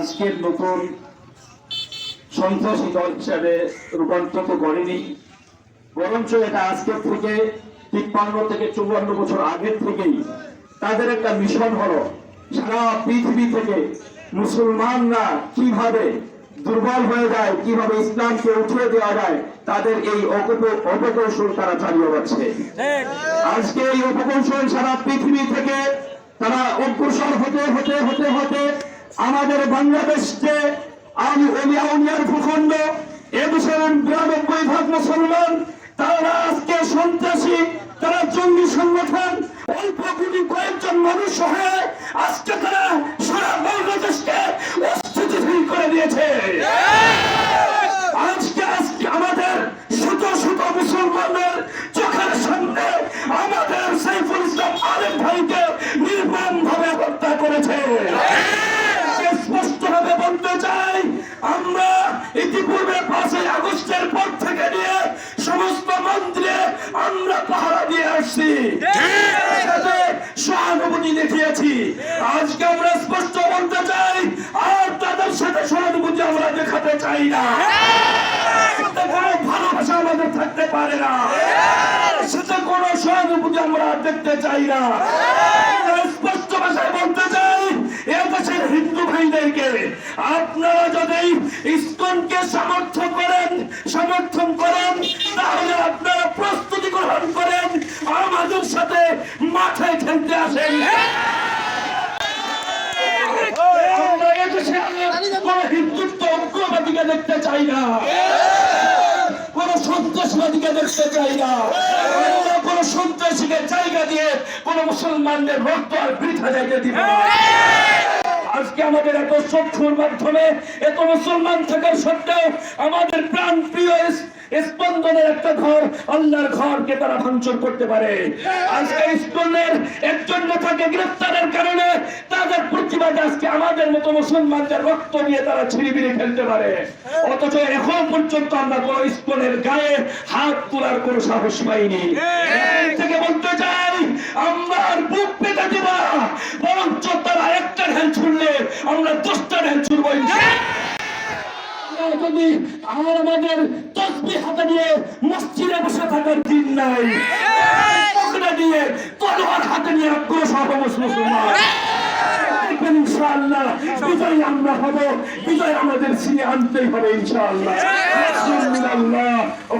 আজকের নতুন সন্ত্রাসী দল হিসাবে রূপান্তরিত করেনি। বরঞ্চ এটা আজকের থেকে তিপ্পান্ন থেকে চুয়ান্ন বছর আগের থেকেই তাদের একটা মিশন হলো, সারা পৃথিবী থেকে মুসলমানরা কীভাবে দুর্বল হয়ে যায়, কীভাবে ইসলামকে উঠিয়ে দেওয়া যায়, তাদের এই অপক- অপকৌশল তারা চালিয়ে যাচ্ছে। আজকে এই উপকৌশল সারা পৃথিবী থেকে তারা অগ্রসর হতে হতে হতে হতে আমাদের বাংলাদেশকে আমি অলিয়া উনিয়ার ভূখণ্ড এদেশের বিরানব্বই ভাগ মুসলমান, তারা আজকে সন্ত্রাসী, তারা জঙ্গি সংগঠন, অল্প কোটি কয়েকজন মানুষ হয়ে আজকে তারা সারা বাংলাদেশকে অস্থিতিশীল করে দিয়েছে। আজকে আজকে আমাদের শত শত মুসলমানদের চোখের সামনে আমাদের সাইফুল ইসলাম আরেক ভাইকে নির্মম ভাবে হত্যা করেছে। দেখিয়েছি আজকে আমরা স্পষ্ট বলতে চাই, আর তাদের সাথে সহানুভূতি আমরা দেখাতে চাই না। ভালোবাসা আমাদের থাকতে পারে না। কোনো সহানুভূতি আমরা দেখতে চাই না। স্পষ্ট ভাষায় বলতে চাই হিন্দু ভাইদেরকে, আপনারা যদি ইস্কনকে সমর্থন করেন সমর্থন করেন, তাহলে আপনারা করেন আমাদের সাথে মাঠে খেলতে আসেন। কোন হিন্দুত্ব দেখতে চাই না। কোন সন্ত্রাসবাদীকে দেখতে চাই না। কোন সন্ত্রাসীকে জায়গা দিয়ে কোন মুসলমানদের রক্ত আর বৃথা যাইতে আজকে আমাদের এত চক্ষুর মাধ্যমে, এত মুসলমান থাকার সত্ত্বেও আমাদের প্রাণ প্রিয় স্পন্দনের একটা ঘর আল্লাহর ঘরকে তারা ভাঙচুর করতে পারে। আজকে স্কুলের একজন নেতাকে গ্রেফতারের কারণে তাদের প্রতিবাদে আজকে আমাদের মতো মুসলমানদের রক্ত নিয়ে তারা ছিড়িবিড়ি ফেলতে পারে। অথচ এখন পর্যন্ত আমরা কোন স্কুলের গায়ে হাত তোলার কোন সাহস পাইনি। থেকে বলতে চাই আমরা বুক পেতে দিব না বরঞ্চ তারা একটা ঢেল ছুড়লে আমরা দশটা ঢেল ছুড়বো আমরা যদি আর আমাদের তসবি হাতে নিয়ে মসজিদে বসে থাকার দিন নাই। দিয়ে তলোয়ার হাতে নিয়ে অগ্রসর মুসলমান। ইনশাআল্লাহ, বিজয় আমরা হব, বিজয় আমাদের আনতেই হবে ইনশাআল্লাহ। আল্লাহ ও